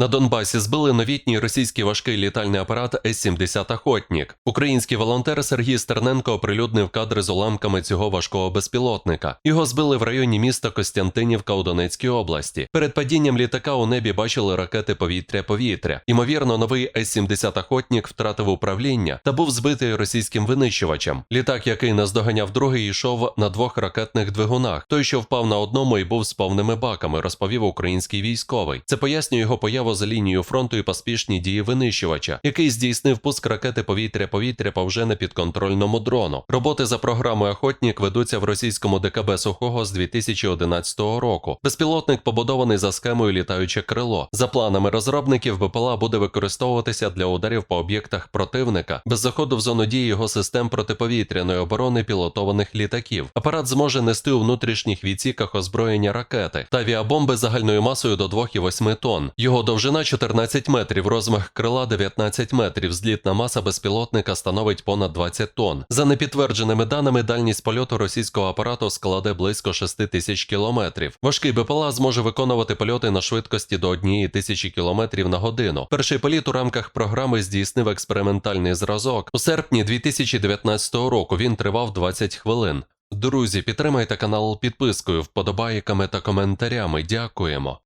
На Донбасі збили новітній російський важкий літальний апарат С-70 «Охотнік». Український волонтер Сергій Стерненко оприлюднив кадри з уламками цього важкого безпілотника. Його збили в районі міста Костянтинівка у Донецькій області. Перед падінням літака у небі бачили ракети повітря-повітря. Ймовірно, новий С-70 «Охотнік» втратив управління та був збитий російським винищувачем. Літак, який наздоганяв другий, йшов на двох ракетних двигунах. Той, що впав на одному і був з повними баками, розповів український військовий. Це пояснює його появу за лінією фронту і поспішні дії винищувача, який здійснив пуск ракети повітря-повітря по вже непідконтрольному дрону. Роботи за програмою Охотнік ведуться в російському ДКБ Сухого з 2011 року. Безпілотник побудований за схемою літаюче крило. За планами розробників БПЛА буде використовуватися для ударів по об'єктах противника без заходу в зону дії його систем протиповітряної оборони пілотованих літаків. Апарат зможе нести у внутрішніх відсіках озброєння ракети та авіабомби загальною масою до 2,8 тонн. Його довжина 14 метрів, розмах крила 19 метрів. Злітна маса безпілотника становить понад 20 тонн. За непідтвердженими даними, дальність польоту російського апарату складе близько 6 тисяч кілометрів. Важкий БПЛА зможе виконувати польоти на швидкості до 1 тисячі кілометрів на годину. Перший політ у рамках програми здійснив експериментальний зразок. У серпні 2019 року він тривав 20 хвилин. Друзі, підтримайте канал підпискою, вподобайками та коментарями. Дякуємо.